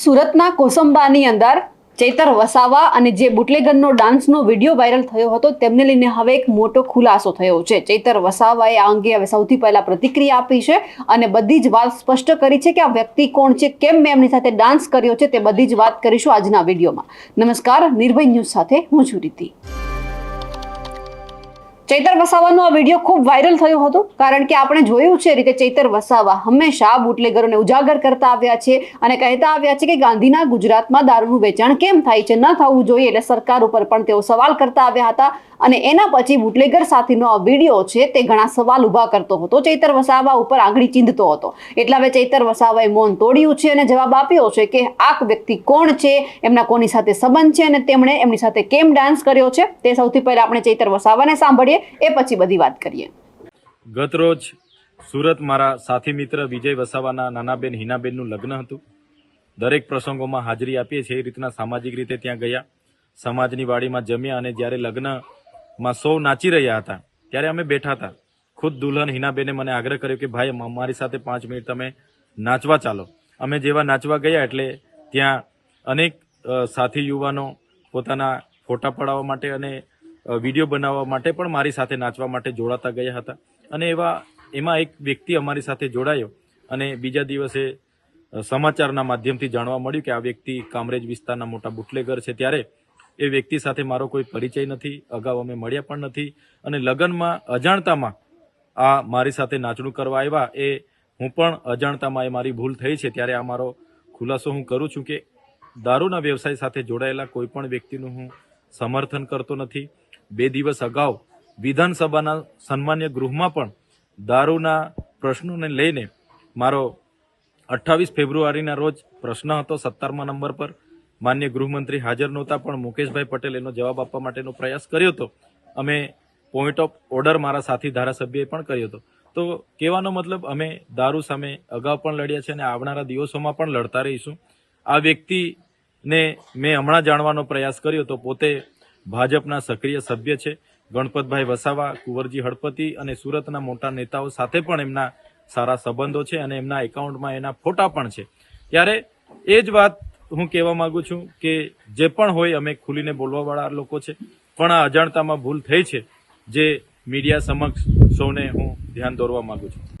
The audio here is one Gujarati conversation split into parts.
સુરતના કોસંબાની અંદર ચૈતર વસાવા અને જે બુટલેગનનો ડાન્સનો વીડિયો વાયરલ થયો હતો, તેમને લઈને હવે એક મોટો ખુલાસો થયો છે. ચૈતર વસાવાએ આ અંગે હવે સૌથી પહેલા પ્રતિક્રિયા આપી છે અને બધી જ વાત સ્પષ્ટ કરી છે કે આ વ્યક્તિ કોણ છે, કેમ મેં એમની સાથે ડાન્સ કર્યો છે, તે બધી જ વાત કરીશું આજના વિડીયોમાં. નમસ્કાર, નિર્ભય ન્યૂઝ સાથે હું છું રીતિ. ચૈતર વસાવાનો આ વીડિયો ખૂબ વાયરલ થયો હતો, કારણ કે આપણે જોયું છે રીતે ચૈતર વસાવા હંમેશા બુટલેગરોને ઉજાગર કરતા આવ્યા છે અને કહેતા આવ્યા છે કે ગાંધીના ગુજરાતમાં દારૂનું વેચાણ કેમ થાય છે, ન થવું જોઈએ એટલે સરકાર ઉપર પણ તેઓ સવાલ કરતા આવ્યા હતા અને એના પછી બુટલેગર સાથેનો આ વીડિયો છે તે ઘણા સવાલ ઊભા કરતો હતો. ચૈતર વસાવા ઉપર આંગળી ચીંધતો હતો. એટલે હવે ચૈતર વસાવાએ મૌન તોડ્યું છે અને જવાબ આપ્યો છે કે આ વ્યક્તિ કોણ છે, એમના કોની સાથે સંબંધ છે અને તેમણે એમની સાથે કેમ ડાન્સ કર્યો છે? તે સૌથી પહેલા આપણે ચૈતર વસાવાને સાંભળીએ. એ પછી બધી વાત કરીએ. ગત રોજ સુરત મારા સાથી મિત્ર વિજય વસાવાના નાનાબેન, હિનાબેનનું લગ્ન હતું. દરેક પ્રસંગોમાં હાજરી આપીએ છીએ, એ રીતના સામાજિક રીતે ત્યાં ગયા. સમાજની વાડીમાં જમ્યા અને જ્યારે લગ્નમાં સૌ નાચી રહ્યા હતા, ત્યારે અમે બેઠા હતા. ખુદ દુલ્હન હિનાબેને મને આગ્રહ કર્યો કે, ભાઈ અમારી સાથે પાંચ મિનિટ તમે નાચવા ચાલો. અમે જેવા નાચવા ગયા એટલે ત્યાં અનેક સાથી યુવાનો પોતાના ફોટા પડાવવા માટે અને વીડિયો બનાવવા માટે પણ મારી સાથે નાચવા માટે જોડાતા ગયા હતા. અને એવા, એમાં એક વ્યક્તિ અમારી સાથે જોડાયો અને બીજા દિવસે સમાચારના માધ્યમથી જાણવા મળ્યું કે આ વ્યક્તિ કામરેજ વિસ્તારના મોટા બુટલેગર છે. ત્યારે એ વ્યક્તિ સાથે મારો કોઈ પરિચય નથી, અગાઉ અમે મળ્યા પણ નથી અને લગ્નમાં અજાણતામાં આ મારી સાથે નાચણું કરવા આવ્યા એ હું પણ અજાણતામાં એ મારી ભૂલ થઈ છે. ત્યારે આ મારો ખુલાસો હું કરું છું કે દારૂના વ્યવસાય સાથે જોડાયેલા કોઈ પણ વ્યક્તિનું હું સમર્થન કરતો નથી. બે દિવસ અગાઉ વિધાનસભાના સન્માન્ય ગૃહમાં પણ દારૂના પ્રશ્નોને લઈને મારો અઠ્ઠાવીસ ફેબ્રુઆરીના રોજ પ્રશ્ન હતો સત્તરમા નંબર પર. માન્ય ગૃહમંત્રી હાજર નહોતા, પણ મુકેશભાઈ પટેલ એનો જવાબ આપવા માટેનો પ્રયાસ કર્યો હતો. અમે પોઈન્ટ ઓફ ઓર્ડર મારા સાથી ધારાસભ્યએ પણ કર્યો હતો. તો કહેવાનો મતલબ, અમે દારૂ સામે અગાઉ પણ લડ્યા છે અને આવનારા દિવસોમાં પણ લડતા રહીશું. આ વ્યક્તિને મેં હમણાં જાણવાનો પ્રયાસ કર્યો તો પોતે ભાજપના સક્રિય સભ્ય છે. ગણપતભાઈ વસાવા, કુંવરજી હળપતિ અને સુરતના મોટા નેતાઓ સાથે પણ એમના સારા સંબંધો છે અને એમના એકાઉન્ટમાં એના ફોટા પણ છે. ત્યારે એ જ વાત હું કહેવા માંગુ છું કે જે પણ હોય અમે ખુલીને બોલવાવાળા લોકો છે. પણ આ અજાણતામાં ભૂલ થઈ છે જે મીડિયા સમક્ષ સૌને હું ધ્યાન દોરવા માંગુ છું.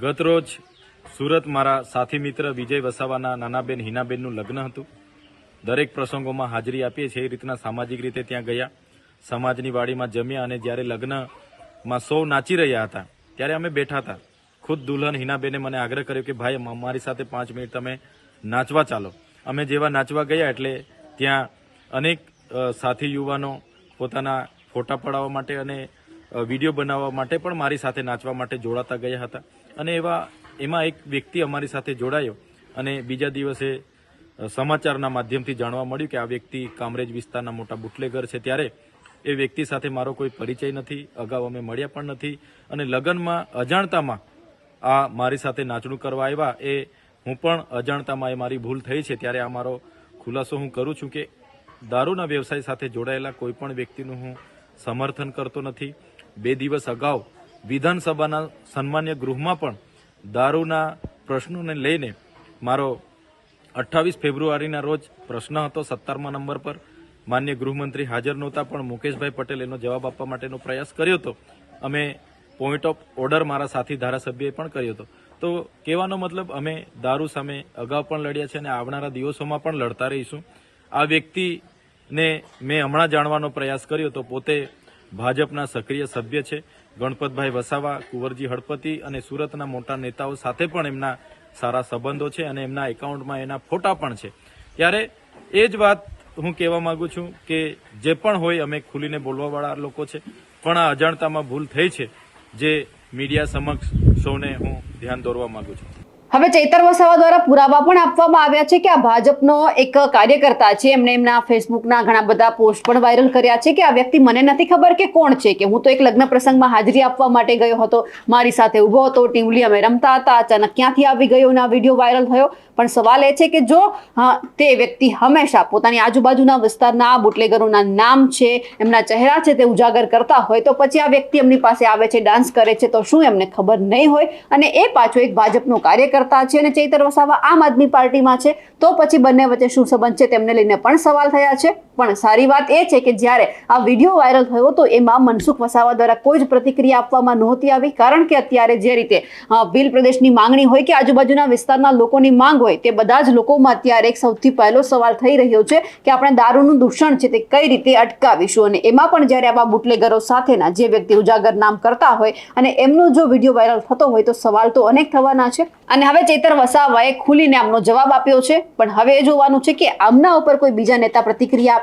ગત રોજ સુરત મારા સાથી મિત્ર વિજય વસાવાના નાનાબેન હિનાબેનનું લગ્ન હતું. દરેક પ્રસંગોમાં હાજરી આપીએ છીએ. એ રીતના સામાજિક રીતે ત્યાં ગયા. સમાજની વાડીમાં જમ્યા અને જ્યારે લગ્નમાં સૌ નાચી રહ્યા હતા, ત્યારે અમે બેઠા હતા. ખુદ દુલ્હન હિનાબેને મને આગ્રહ કર્યો કે, ભાઈ અમારી સાથે પાંચ મિનિટ તમે નાચવા ચાલો. અમે જેવા નાચવા ગયા એટલે ત્યાં અનેક સાથી યુવાનો પોતાના ફોટા પડાવવા માટે અને વીડિયો બનાવવા માટે પણ મારી સાથે નાચવા માટે જોડાતા ગયા હતા. અને એવા, એમાં એક વ્યક્તિ અમારી સાથે જોડાયો અને બીજા દિવસે સમાચારના માધ્યમથી જાણવા મળ્યું કે આ વ્યક્તિ કામરેજ વિસ્તારના મોટા બુટલેગર છે. ત્યારે એ વ્યક્તિ સાથે મારો કોઈ પરિચય નથી, અગાઉ અમે મળ્યા પણ નથી અને લગ્નમાં અજાણતામાં આ મારી સાથે નાચણું કરવા આવ્યા એ હું પણ અજાણતામાં એ મારી ભૂલ થઈ છે. ત્યારે આ મારો ખુલાસો હું કરું છું કે દારૂના વ્યવસાય સાથે જોડાયેલા કોઈ પણ વ્યક્તિનું હું સમર્થન કરતો નથી. બે દિવસ અગાઉ વિધાનસભાના સન્માન્ય ગૃહમાં પણ દારૂના પ્રશ્નોને લઈને મારો અઠ્ઠાવીસ ફેબ્રુઆરીના રોજ પ્રશ્ન હતો સત્તરમા નંબર પર. માન્ય ગૃહમંત્રી હાજર નહોતા, પણ મુકેશભાઈ પટેલ એનો જવાબ આપવા માટેનો પ્રયાસ કર્યો હતો. અમે પોઈન્ટ ઓફ ઓર્ડર મારા સાથી ધારાસભ્યએ પણ કર્યો હતો. તો કહેવાનો મતલબ, અમે દારૂ સામે અગાઉ પણ લડ્યા છે અને આવનારા દિવસોમાં પણ લડતા રહીશું. આ વ્યક્તિને મેં હમણાં જાણવાનો પ્રયાસ કર્યો તો પોતે ભાજપના સક્રિય સભ્ય છે. ગણપતભાઈ વસાવા, કુંવરજી હળપતિ અને સુરતના મોટા નેતાઓ સાથે પણ એમના સારા સંબંધો છે અને એમના એકાઉન્ટમાં એના ફોટા પણ છે. ત્યારે એ જ વાત હું કહેવા માંગુ છું કે જે પણ હોય અમે ખુલીને બોલવાવાળા લોકો છે. પણ આ અજાણતામાં ભૂલ થઈ છે જે મીડિયા સમક્ષ સૌને હું ધ્યાન દોરવા માંગુ છું. હવે ચૈતર વસાવા દ્વારા પુરાવા પણ આપવામાં આવ્યા છે કે આ ભાજપનો એક કાર્યકર્તા છે. એમણે એમના ફેસબુકના ઘણા બધા પોસ્ટ પણ વાયરલ કર્યા છે કે આ વ્યક્તિ મને નથી ખબર કે કોણ છે કે હું તો એક લગ્ન પ્રસંગમાં હાજરી આપવા માટે ગયો હતો. મારી સાથે ઊભો હતો ટીમલી અમે રમતા હતા, અચાનક ક્યાંથી આવી ગયો આ વીડિયો વાયરલ થયો. પણ સવાલ એ છે કે જો તે વ્યક્તિ હંમેશા પોતાની આજુબાજુના વિસ્તારના બુટલેગરોના નામ છે, એમના ચહેરા છે તે ઉજાગર કરતા હોય તો પછી આ વ્યક્તિ એમની પાસે આવે છે, ડાન્સ કરે છે તો શું એમને ખબર નહીં હોય? અને એ પાછો એક ભાજપનો કાર્યકર્તા છે અને ચૈતર વસાવા આમ આદમી પાર્ટીમાં છે, તો પછી બંને વચ્ચે શું સંબંધ છે તેમને લઈને પણ સવાલ થયા છે. પણ સારી વાત એ છે કે જ્યારે આ વીડિયો વાયરલ થયો તો એમાં મનસુખ વસાવા દ્વારા કોઈ જ પ્રતિક્રિયા આપવામાં નહોતી આવી. કારણ કે અત્યારે જે રીતે ભીલ પ્રદેશની માંગણી હોય કે આજુબાજુના વિસ્તારના લોકોની માંગ હોય તે બધા જ લોકોમાં અત્યારે એક સૌથી પહેલો સવાલ થઈ રહ્યો છે કે આપણે દારૂનું દૂષણ છે તે કઈ રીતે અટકાવીશું? અને એમાં પણ જ્યારે આવા બુટલેગરો સાથેના જે વ્યક્તિ ઉજાગર નામ કરતા હોય અને એમનો જો વીડિયો વાયરલ થતો હોય તો સવાલ તો અનેક થવાના છે. અને હવે ચેતર વસાવાએ ખુલીને આમનો જવાબ આપ્યો છે. પણ હવે એ જોવાનું છે કે આમના ઉપર કોઈ બીજા નેતા પ્રતિક્રિયા